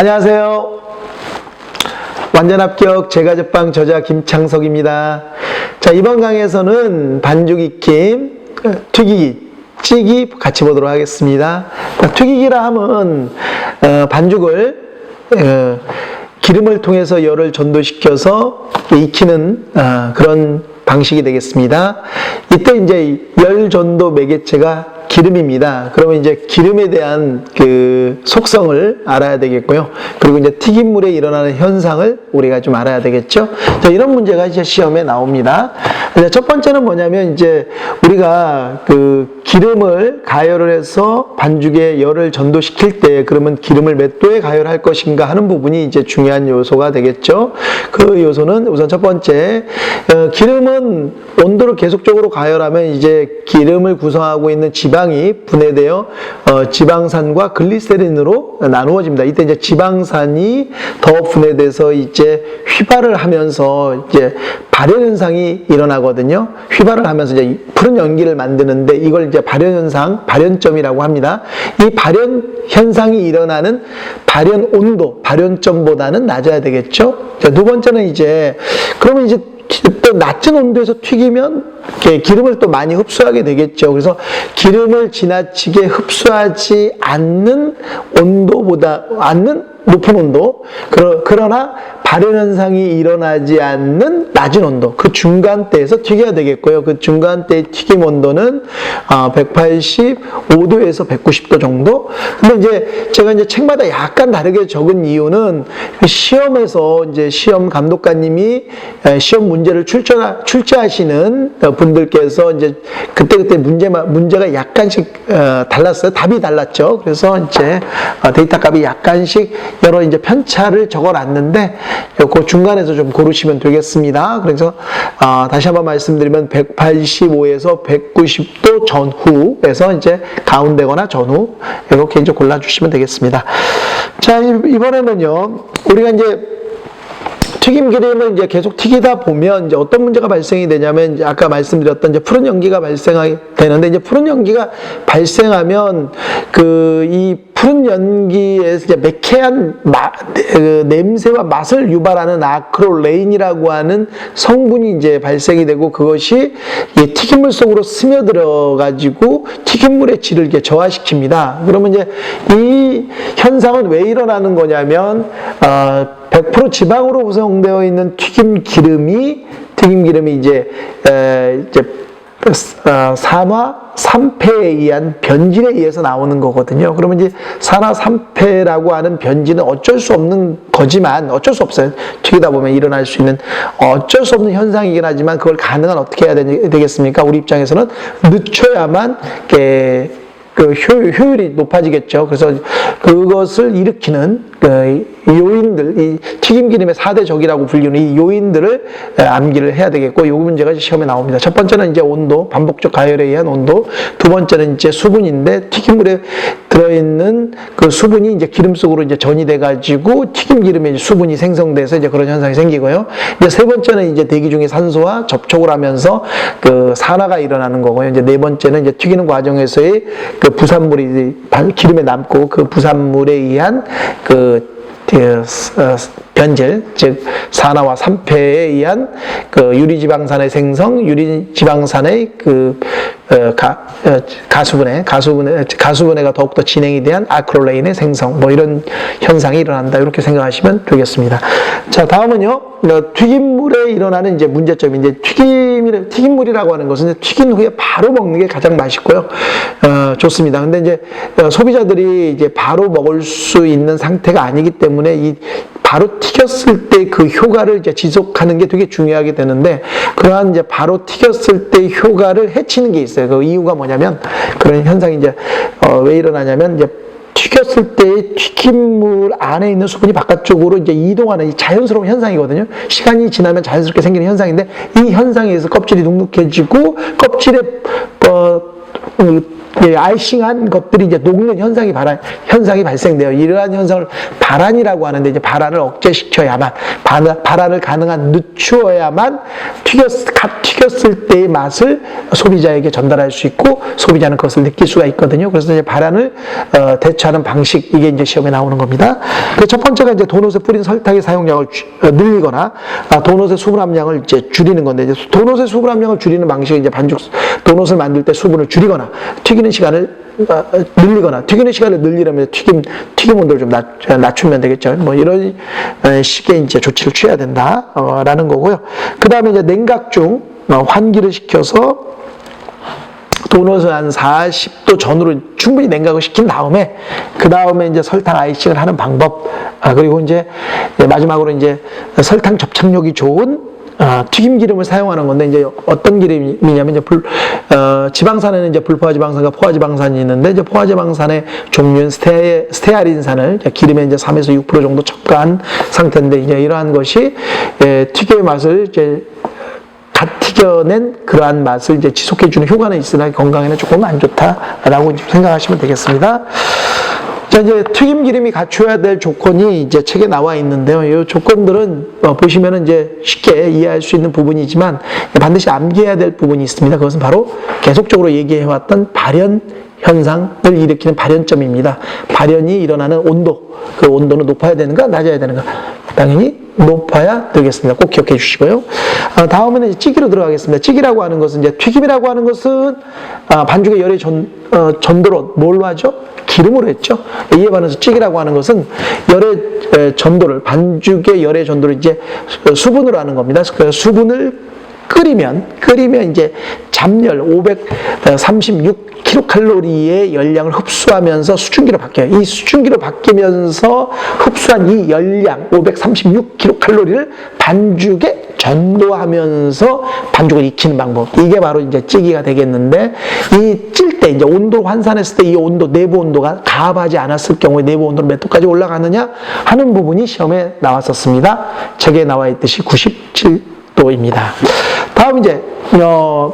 안녕하세요. 완전 합격 제과제빵 저자 김창석입니다. 자, 이번 강의에서는 반죽 익힘, 튀기기, 찌기 같이 보도록 하겠습니다. 자, 튀기기라 하면 어, 반죽을 어, 기름을 통해서 열을 전도시켜서 익히는 어, 그런 방식이 되겠습니다. 이때 이제 열 전도 매개체가 기름입니다. 그러면 이제 기름에 대한 그 속성을 알아야 되겠고요. 그리고 이제 튀김물에 일어나는 현상을 우리가 좀 알아야 되겠죠. 자, 이런 문제가 이제 시험에 나옵니다. 첫 번째는 뭐냐면 이제 우리가 그 기름을 가열을 해서 반죽에 열을 전도시킬 때 그러면 기름을 몇 도에 가열할 것인가 하는 부분이 이제 중요한 요소가 되겠죠. 그 요소는 우선 첫 번째 어, 기름은 온도를 계속적으로 가열하면 이제 기름을 구성하고 있는 지방 이 분해되어 어, 지방산과 글리세린으로 나누어집니다. 이때 이제 지방산이 더 분해돼서 이제 휘발을 하면서 이제 발열 현상이 일어나거든요. 휘발을 하면서 이제 푸른 연기를 만드는데 이걸 이제 발열 현상, 발연점이라고 합니다. 이 발연 현상이 일어나는 발연 온도, 발연점보다는 낮아야 되겠죠. 자, 두 번째는 이제 그러면 이제 또 낮은 온도에서 튀기면 기름을 또 많이 흡수하게 되겠죠. 그래서 기름을 지나치게 흡수하지 않는 온도보다 않는 높은 온도 그러, 그러나 발열 현상이 일어나지 않는 낮은 온도 그 중간대에서 튀겨야 되겠고요. 그 중간대의 튀김 온도는 185도에서 190도 정도. 근데 이제 제가 이제 책마다 약간 다르게 적은 이유는 시험에서 이제 시험 감독관님이 시험 문제를 출제 출제하시는 분들께서 이제 그때 그때 문제 문제가 약간씩 어, 달랐어요. 답이 달랐죠. 그래서 이제 어, 데이터 값이 약간씩 여러 이제 편차를 적어 놨는데 그 중간에서 좀 고르시면 되겠습니다. 그래서 어, 다시 한번 말씀드리면 185에서 190도 전후에서 이제 가운데거나 전후 이렇게 이제 골라 주시면 되겠습니다. 자 이번에는요 우리가 이제 튀김 기름을 이제 계속 튀기다 보면 이제 어떤 문제가 발생이 되냐면 이제 아까 말씀드렸던 이제 푸른 연기가 발생하게 되는데 이제 푸른 연기가 발생하면 그이 푸른 연기에서 매캐한 마, 그 냄새와 맛을 유발하는 아크롤레인이라고 하는 성분이 이제 발생이 되고 그것이 이 튀김물 속으로 스며들어 가지고 튀김물의 질을 이렇게 저하시킵니다. 그러면 이제 이 현상은 왜 일어나는 거냐면 어, 100% 지방으로 구성되어 있는 튀김 기름이 튀김 기름이 이제 에, 이제 어, 산화 3패에 의한 변질에 의해서 나오는 거거든요. 그러면 이제 산화 3패라고 하는 변질은 어쩔 수 없는 거지만 어쩔 수 없어요. 튀기다 보면 일어날 수 있는 어쩔 수 없는 현상이긴 하지만 그걸 가능한 어떻게 해야 되겠습니까? 우리 입장에서는 늦춰야만 그 효, 율이 높아지겠죠. 그래서 그것을 일으키는 그 요인들, 이 튀김기름의 4대 적이라고 불리는 이 요인들을 암기를 해야 되겠고, 요 문제가 시험에 나옵니다. 첫 번째는 이제 온도, 반복적 가열에 의한 온도. 두 번째는 이제 수분인데, 튀김물에 들어있는 그 수분이 이제 기름 속으로 이제 전이 돼가지고, 튀김기름에 수분이 생성돼서 이제 그런 현상이 생기고요. 이제 세 번째는 이제 대기 중에 산소와 접촉을 하면서 그 산화가 일어나는 거고요. 이제 네 번째는 이제 튀기는 과정에서의 그 부산물이 기름에 남고 그 부산물에 의한 그 is uh, 변질, 즉 산화와 산패에 의한 그 유리지방산의 생성, 유리지방산의 그 어, 가, 어, 가수분해, 가수분해, 가수분해가 더욱더 진행이 대한 아크롤레인의 생성, 뭐 이런 현상이 일어난다. 이렇게 생각하시면 되겠습니다. 자, 다음은요, 어, 튀김물에 일어나는 이제 문제점, 이제 튀김, 튀김물이라고 하는 것은 튀긴 후에 바로 먹는 게 가장 맛있고요. 어, 좋습니다. 근데 이제 소비자들이 이제 바로 먹을 수 있는 상태가 아니기 때문에 이 바로 튀겼을 때 그 효과를 이제 지속하는 게 되게 중요하게 되는데 그러한 이제 바로 튀겼을 때 효과를 해치는 게 있어요. 그 이유가 뭐냐면 그런 현상이 이제 어, 왜 일어나냐면 이제 튀겼을 때 튀김물 안에 있는 수분이 바깥쪽으로 이제 이동하는 자연스러운 현상이거든요. 시간이 지나면 자연스럽게 생기는 현상인데 이 현상에 의해서 껍질이 눅눅해지고 껍질에 어, 이제 아이싱한 것들이 이제 녹는 현상이 발한, 현상이 발생돼요. 이러한 현상을 발한이라고 하는데 이제 발한을 억제시켜야만 발- 발한을 가능한 늦추어야만 튀겼 갓 튀겼을 때의 맛을 소비자에게 전달할 수 있고 소비자는 그것을 느낄 수가 있거든요. 그래서 이제 발한을 어, 대처하는 방식 이게 이제 시험에 나오는 겁니다. 그 첫 번째가 이제 도넛에 뿌린 설탕의 사용량을 주- 어, 늘리거나 아, 도넛의 수분 함량을 이제 줄이는 건데 이제 도넛의 수분 함량을 줄이는 방식은 이제 반죽 도넛을 만들 때 수분을 줄이거나 튀기는 시간을 어, 어, 늘리거나 튀기는 시간을 늘리려면 튀김 튀김 온도를 좀 낮, 낮추면 되겠죠. 뭐 이런 어, 식의 이제 조치를 취해야 된다라는 거고요. 그 다음에 이제 냉각 중 어, 환기를 시켜서 도넛을 한 40도 전후로 충분히 냉각을 시킨 다음에 그 다음에 이제 설탕 아이싱을 하는 방법 아, 그리고 이제 마지막으로 이제 설탕 접착력이 좋은 아, 튀김 기름을 사용하는 건데 이제 어떤 기름이냐면 이제 불, 어, 지방산에는 이제 불포화 지방산과 포화 지방산이 있는데 이제 포화 지방산의 종류는 스테, 스테아린산을 기름에 이제 3에서 6% 정도 첨가한 상태인데 이제 이러한 것이 예, 튀김의 맛을 이제 갓 튀겨낸 그러한 맛을 이제 지속해주는 효과는 있으나 건강에는 조금 안 좋다라고 생각하시면 되겠습니다. 자, 이제 튀김 기름이 갖춰야 될 조건이 이제 책에 나와 있는데요. 이 조건들은 어, 보시면은 이제 쉽게 이해할 수 있는 부분이지만 반드시 암기해야 될 부분이 있습니다. 그것은 바로 계속적으로 얘기해왔던 발현 현상을 일으키는 발현점입니다. 발현이 일어나는 온도, 그 온도는 높아야 되는가, 낮아야 되는가? 당연히 높아야 되겠습니다. 꼭 기억해 주시고요. 아, 다음에는 찌기로 들어가겠습니다. 찌기라고 하는 것은 이제 튀김이라고 하는 것은 아, 반죽의 열의 전, 어, 전도로 뭘로 하죠? 기름으로 했죠. 이에 반해서 찌기라고 하는 것은 열의 에, 전도를 반죽의 열의 전도를 이제 수분으로 하는 겁니다. 그래서 수분을 끓이면 끓이면 이제 잠열 536 킬로칼로리의 열량을 흡수하면서 수증기로 바뀌어요. 이 수증기로 바뀌면서 흡수한 이 열량 536 킬로칼로리를 반죽에 전도하면서 반죽을 익히는 방법. 이게 바로 이제 찌기가 되겠는데 이 찔 때 이제 온도 환산했을 때 이 온도 내부 온도가 가압하지 않았을 경우에 내부 온도는 몇 도까지 올라가느냐 하는 부분이 시험에 나왔었습니다. 책에 나와 있듯이 97도입니다. 다음 이제 어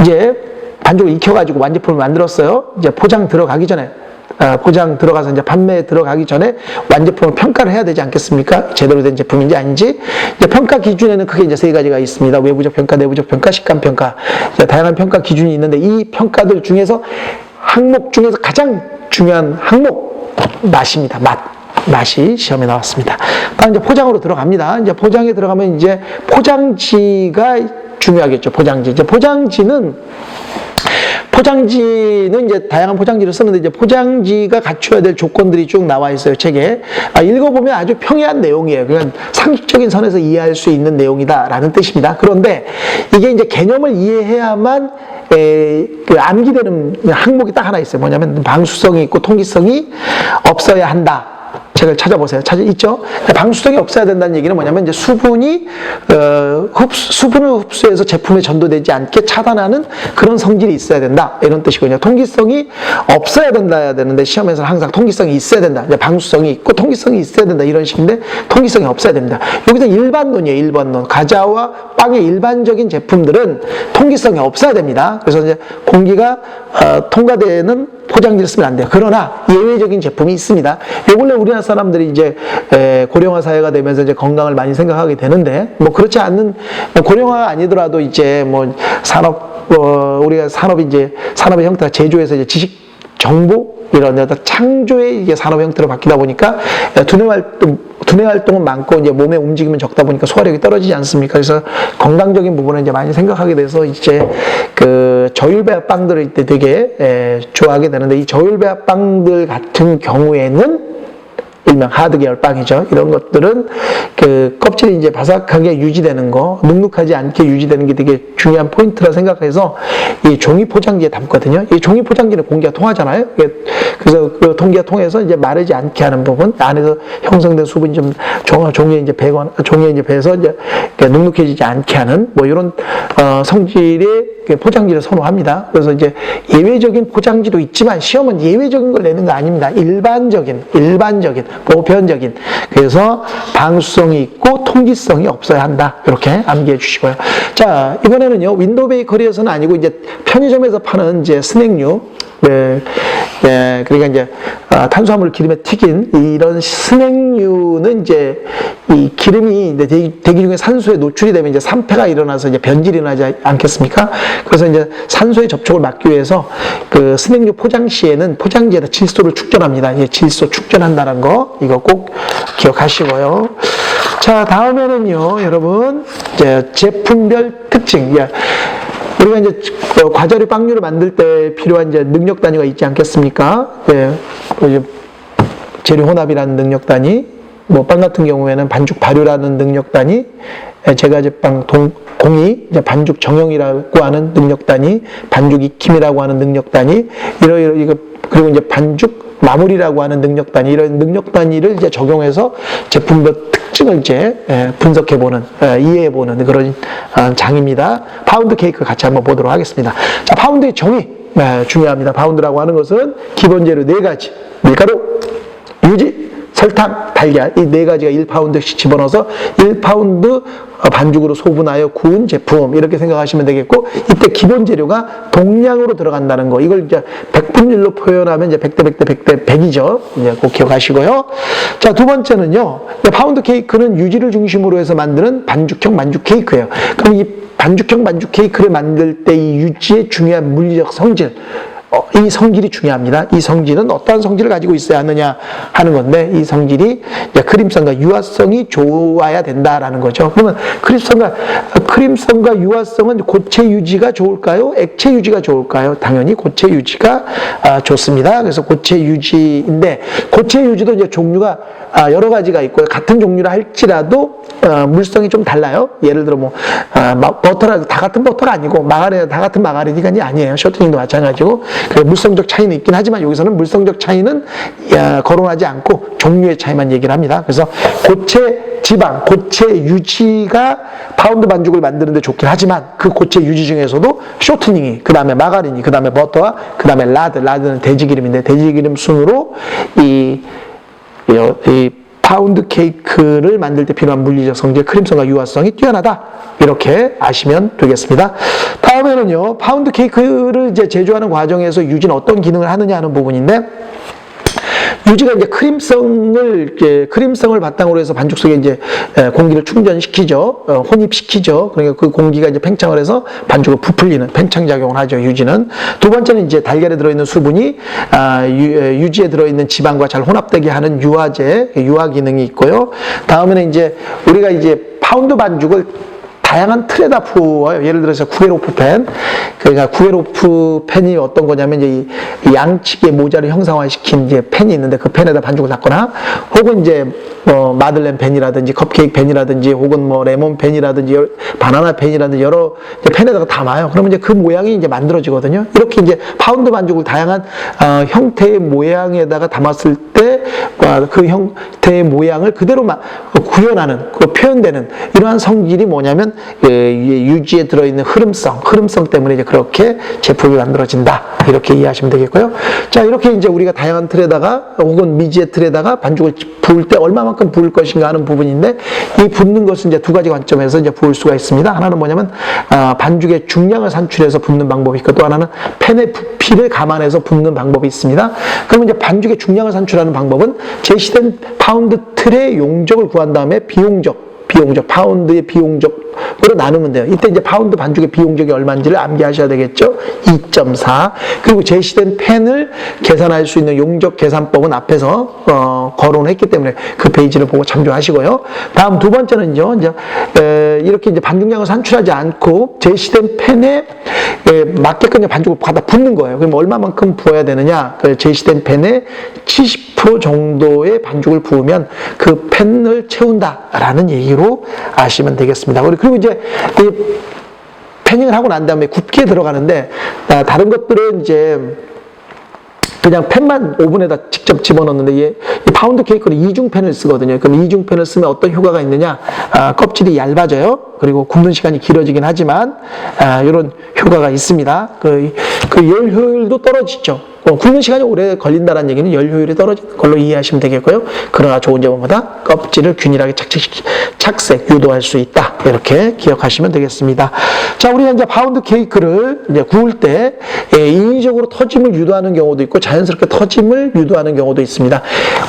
이제 반죽을 익혀가지고 완제품을 만들었어요. 이제 포장 들어가기 전에 아, 포장 들어가서 이제 판매에 들어가기 전에 완제품을 평가를 해야 되지 않겠습니까? 제대로 된 제품인지 아닌지. 이제 평가 기준에는 크게 이제 세 가지가 있습니다. 외부적 평가, 내부적 평가, 식감 평가. 이제 다양한 평가 기준이 있는데 이 평가들 중에서 항목 중에서 가장 중요한 항목 맛입니다. 맛. 맛이 시험에 나왔습니다. 다음 이제 포장으로 들어갑니다. 이제 포장에 들어가면 이제 포장지가 중요하겠죠. 포장지. 이제 포장지는 포장지는 이제 다양한 포장지를 쓰는데 이제 포장지가 갖춰야 될 조건들이 쭉 나와 있어요 책에. 아, 읽어보면 아주 평이한 내용이에요. 그냥 상식적인 선에서 이해할 수 있는 내용이다라는 뜻입니다. 그런데 이게 이제 개념을 이해해야만 에, 그 암기되는 항목이 딱 하나 있어요. 뭐냐면 방수성이 있고 통기성이 없어야 한다 책을 찾아보세요. 찾아 있죠? 방수성이 없어야 된다는 얘기는 뭐냐면 이제 수분이 어, 흡수, 수분을 흡수해서 제품에 전도되지 않게 차단하는 그런 성질이 있어야 된다 이런 뜻이거든요. 통기성이 없어야 된다 해야 되는데 시험에서는 항상 통기성이 있어야 된다. 이제 방수성이 있고 통기성이 있어야 된다 이런 식인데 통기성이 없어야 됩니다. 여기서 일반론이에요. 일반론. 과자와 빵의 일반적인 제품들은 통기성이 없어야 됩니다. 그래서 이제 공기가 어, 통과되는 포장지를 쓰면 안 돼요. 그러나 예외적인 제품이 있습니다. 요 근래 우리나라 사람들이 이제 에, 고령화 사회가 되면서 이제 건강을 많이 생각하게 되는데 뭐 그렇지 않는 뭐 고령화가 아니더라도 이제 뭐 산업 어, 우리가 산업이 이제 산업의 형태가 제조에서 이제 지식 정보 이런 어떤 창조의 이게 산업 형태로 바뀌다 보니까 두뇌 활동 두뇌 활동은 많고 이제 몸의 움직임은 적다 보니까 소화력이 떨어지지 않습니까? 그래서 건강적인 부분을 이제 많이 생각하게 돼서 이제 그 저율배합 빵들을 이때 되게 에, 좋아하게 되는데 이 저율배합 빵들 같은 경우에는 일명 하드 계열 빵이죠. 이런 것들은 그 껍질이 이제 바삭하게 유지되는 거, 눅눅하지 않게 유지되는 게 되게 중요한 포인트라 생각해서 이 종이 포장지에 담거든요. 이 종이 포장지는 공기가 통하잖아요. 그래서 그 공기가 통해서 이제 마르지 않게 하는 부분, 안에서 형성된 수분이 좀 종, 종이에 이제 배건, 종이에 이제 배서 이제 눅눅해지지 않게 하는 뭐 이런 어, 성질의 그 포장지를 선호합니다. 그래서 이제 예외적인 포장지도 있지만 시험은 예외적인 걸 내는 거 아닙니다. 일반적인, 일반적인, 보편적인. 그래서 방수성이 있고 통기성이 없어야 한다. 이렇게 암기해 주시고요. 자, 이번에는요, 윈도우 베이커리에서는 아니고 이제 편의점에서 파는 이제 스낵류, 네, 네, 그러니까 이제 아, 탄수화물 기름에 튀긴 이런 스낵류는 이제 이 기름이 이제 대기, 중에 산소에 노출이 되면 이제 산패가 일어나서 이제 변질이 나지 않겠습니까? 그래서 이제 산소의 접촉을 막기 위해서 그 스낵류 포장 시에는 포장지에다 질소를 축전합니다. 이 질소 축전한다는 거 이거 꼭 기억하시고요. 자 다음에는요, 여러분 이제 제품별 특징. 예. 우리가 이제 어, 과자류 빵류를 만들 때 필요한 이제 능력 단위가 있지 않겠습니까? 예. 재료 혼합이라는 능력 단위, 뭐 빵 같은 경우에는 반죽 발효라는 능력 단위, 예, 제과제빵 동, 공이 반죽 정형이라고 하는 능력 단위, 반죽 익힘이라고 하는 능력 단위, 이러 이러 이거 그리고 이제 반죽 마무리라고 하는 능력 단위 이런 능력 단위를 이제 적용해서 제품별 특징을 이제 예, 분석해 보는 예, 이해해 보는 그런 어, 장입니다. 파운드 케이크 같이 한번 보도록 하겠습니다. 자, 파운드의 정의 예, 중요합니다. 파운드라고 하는 것은 기본 재료 네 가지 밀가루, 유지, 설탕, 달걀 이 네 가지가 1파운드씩 집어넣어서 1파운드 반죽으로 소분하여 구운 제품 이렇게 생각하시면 되겠고 이때 기본 재료가 동량으로 들어간다는 거 이걸 이제 백분율로 표현하면 이제 100대 100대 100대 100이죠. 이제 꼭 기억하시고요. 자, 두 번째는요. 파운드 케이크는 유지를 중심으로 해서 만드는 반죽형 반죽 케이크예요. 그럼 이 반죽형 반죽 케이크를 만들 때 이 유지의 중요한 물리적 성질 어, 이 성질이 중요합니다. 이 성질은 어떠한 성질을 가지고 있어야 하느냐 하는 건데 이 성질이 크림성과 유화성이 좋아야 된다라는 거죠. 그러면 크림성과 크림성과 유화성은 고체 유지가 좋을까요? 액체 유지가 좋을까요? 당연히 고체 유지가 아, 좋습니다. 그래서 고체 유지인데 고체 유지도 이제 종류가 아, 여러 가지가 있고요. 같은 종류라 할지라도 어, 물성이 좀 달라요. 예를 들어 뭐 아, 마- 버터라 다 같은 버터가 아니고 마가린 다 같은 마가린이 아니에요. 쇼트닝도 마찬가지고 그 물성적 차이는 있긴 하지만 여기서는 물성적 차이는 야, 거론하지 않고 종류의 차이만 얘기를 합니다. 그래서 고체 지방, 고체 유지가 파운드 반죽을 만드는데 좋긴 하지만 그 고체 유지 중에서도 쇼트닝이, 그 다음에 마가린이, 그 다음에 버터와 그 다음에 라드, 라드는 돼지기름인데 돼지기름 순으로 이 이, 이 파운드 케이크를 만들 때 필요한 물리적 성질, 크림성과 유화성이 뛰어나다. 이렇게 아시면 되겠습니다. 다음에는요, 파운드 케이크를 이제 제조하는 과정에서 유지는 어떤 기능을 하느냐 하는 부분인데, 유지가 이제 크림성을 이렇게 크림성을 바탕으로 해서 반죽 속에 이제 에, 공기를 충전시키죠, 어, 혼입시키죠. 그러니까 그 공기가 이제 팽창을 해서 반죽을 부풀리는 팽창 작용을 하죠. 유지는 두 번째는 이제 달걀에 들어 있는 수분이 아, 유, 에, 유지에 들어 있는 지방과 잘 혼합되게 하는 유화제, 유화 기능이 있고요. 다음에는 이제 우리가 이제 파운드 반죽을 다양한 틀에다 부어요. 예를 들어서 구베로프 펜. 그러니까 구베로프 펜이 어떤 거냐면 이제 양측의 모자를 형상화시킨 이제 펜이 있는데 그 펜에다 반죽을 닦거나 혹은 이제 뭐 마들렌 펜이라든지 컵케이크 펜이라든지 혹은 뭐 레몬 펜이라든지 여- 바나나 펜이라든지 여러 펜에다가 담아요. 그러면 이제 그 모양이 이제 만들어지거든요. 이렇게 이제 파운드 반죽을 다양한 어, 형태의 모양에다가 담았을 때 그 형태의 모양을 그대로 마- 구현하는 그 표현되는 이러한 성질이 뭐냐면 예, 이 유지에 들어있는 흐름성, 흐름성 때문에 그렇게 제품이 만들어진다 이렇게 이해하시면 되겠고요. 자 이렇게 이제 우리가 다양한 틀에다가 혹은 미지의 틀에다가 반죽을 부을 때 얼마만큼 부을 것인가 하는 부분인데 이 붓는 것은 이제 두 가지 관점에서 이제 부을 수가 있습니다. 하나는 뭐냐면 아, 반죽의 중량을 산출해서 붓는 방법이 있고 또 하나는 펜의 부피를 감안해서 붓는 방법이 있습니다. 그러면 이제 반죽의 중량을 산출하는 방법 은 제시된 파운드 틀의 용적을 구한 다음에 비용적 비용적, 파운드의 비용적으로 나누면 돼요. 이때 이제 파운드 반죽의 비용적이 얼마인지를 암기하셔야 되겠죠. 2.4. 그리고 제시된 펜을 계산할 수 있는 용적 계산법은 앞에서 어, 거론했기 때문에 그 페이지를 보고 참조하시고요. 다음 두 번째는요. 이제 에, 이렇게 이제 반죽량을 산출하지 않고 제시된 펜에 에, 맞게끔 반죽을 갖다 붓는 거예요. 그럼 얼마만큼 부어야 되느냐? 그 제시된 펜에 70% 정도의 반죽을 부으면 그 펜을 채운다라는 얘기로 아시면 되겠습니다. 그리고 이제 이 패닝을 하고 난 다음에 굽게 들어가는데 아, 다른 것들은 이제 그냥 펜만 오븐에다 직접 집어넣는데 얘, 이 파운드 케이크는 이중펜을 쓰거든요. 그럼 이중펜을 쓰면 어떤 효과가 있느냐? 아, 껍질이 얇아져요. 그리고 굽는 시간이 길어지긴 하지만 아, 이런 효과가 있습니다. 그, 그 열 효율도 떨어지죠. 어, 굽는 시간이 오래 걸린다는 얘기는 열 효율이 떨어지는 걸로 이해하시면 되겠고요. 그러나 좋은 뭐다? 껍질을 균일하게 착색, 착색 유도할 수 있다. 이렇게 기억하시면 되겠습니다. 자, 우리가 이제 파운드 케이크를 이제 구울 때 예, 인위적으로 터짐을 유도하는 경우도 있고 자연스럽게 터짐을 유도하는 경우도 있습니다.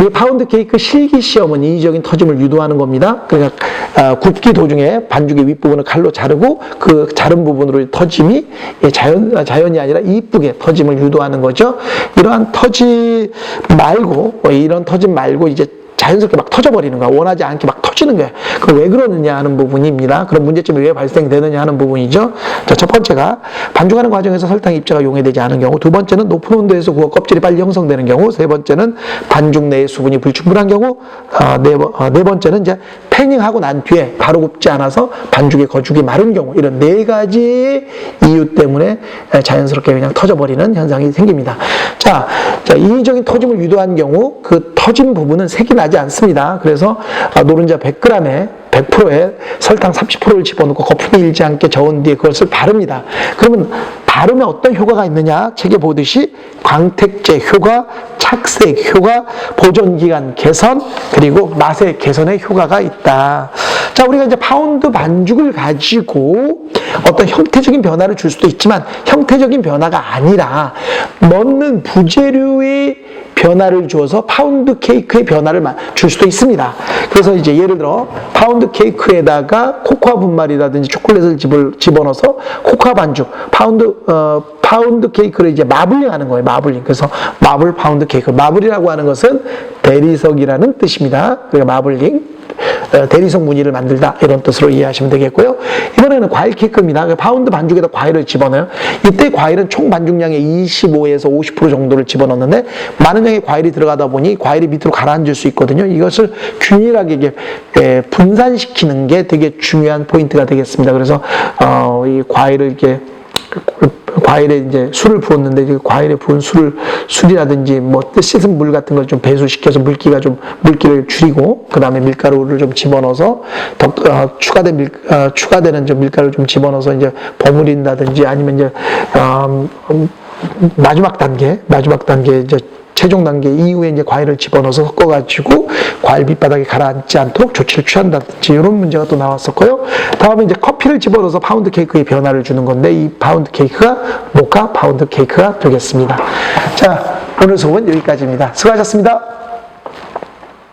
우리 파운드 케이크 실기 시험은 인위적인 터짐을 유도하는 겁니다. 그러니까 아, 굽기 도중에 반죽의 윗부분을 칼로 자르고 그 자른 부분으로 터짐이 예, 자연, 자연이 아니라 이쁘게 터짐을 유도하는 거죠. 이러한 터짐 말고 어, 이런 터짐 말고 이제 자연스럽게 막 터져버리는 거야. 원하지 않게 막 터지는 거야. 그럼 왜 그러느냐 하는 부분입니다. 그런 문제점이 왜 발생되느냐 하는 부분이죠. 자, 첫 번째가 반죽하는 과정에서 설탕 입자가 용해되지 않은 경우, 두 번째는 높은 온도에서 구워 껍질이 빨리 형성되는 경우, 세 번째는 반죽 내의 수분이 불충분한 경우, 어, 네, 번- 어, 네 번째는 이제 패닝하고 난 뒤에 바로 굽지 않아서 반죽의 거죽이 마른 경우, 이런 네 가지 이유 때문에 자연스럽게 그냥 터져버리는 현상이 생깁니다. 자, 자, 인위적인 터짐을 유도한 경우 그 터진 부분은 색이 나지 않습니다. 그래서 아, 노른자 100g에 100%에 설탕 30%를 집어넣고 거품이 일지 않게 저은 뒤에 그것을 바릅니다. 그러면 바르면 어떤 효과가 있느냐? 책에 보듯이 광택제 효과, 착색 효과, 보존기간 개선, 그리고 맛의 개선의 효과가 있다. 자, 우리가 이제 파운드 반죽을 가지고 어떤 형태적인 변화를 줄 수도 있지만 형태적인 변화가 아니라 넣는 부재료의 변화를 주어서 파운드 케이크의 변화를 마- 줄 수도 있습니다. 그래서 이제 예를 들어 파운드 케이크에다가 코코아 분말이라든지 초콜릿을 집을 집어넣어서 코코아 반죽, 파운드 어, 파운드 케이크를 이제 마블링 하는 거예요. 마블링. 그래서 마블 파운드 케이크. 마블이라고 하는 것은 대리석이라는 뜻입니다. 그러니까 마블링. 어, 대리석 무늬를 만들다 이런 뜻으로 이해하시면 되겠고요. 이번에는 과일 케이크입니다. 그 파운드 반죽에다 과일을 집어넣어요. 이때 과일은 총 반죽량의 25에서 50% 정도를 집어넣는데 많은 양의 과일이 들어가다 보니 과일이 밑으로 가라앉을 수 있거든요. 이것을 균일하게 이게 에, 분산시키는 게 되게 중요한 포인트가 되겠습니다. 그래서 어, 이 과일을 이렇게 과일에 이제 술을 부었는데 과일에 부은 술을 술이라든지 뭐 씻은 물 같은 걸 좀 배수시켜서 물기가 좀 물기를 줄이고 그 다음에 밀가루를 좀 집어넣어서 더 어, 추가된 밀 어, 추가되는 좀 밀가루를 좀 집어넣어서 이제 버무린다든지 아니면 이제 어, 음, 마지막 단계 마지막 단계 이제 최종 단계 이후에 이제 과일을 집어넣어서 섞어가지고 과일 밑바닥에 가라앉지 않도록 조치를 취한다든지 이런 문제가 또 나왔었고요. 다음에 이제 커피를 집어넣어서 파운드 케이크의 변화를 주는 건데 이 파운드 케이크가 모카 파운드 케이크가 되겠습니다. 자, 오늘 수업은 여기까지입니다. 수고하셨습니다.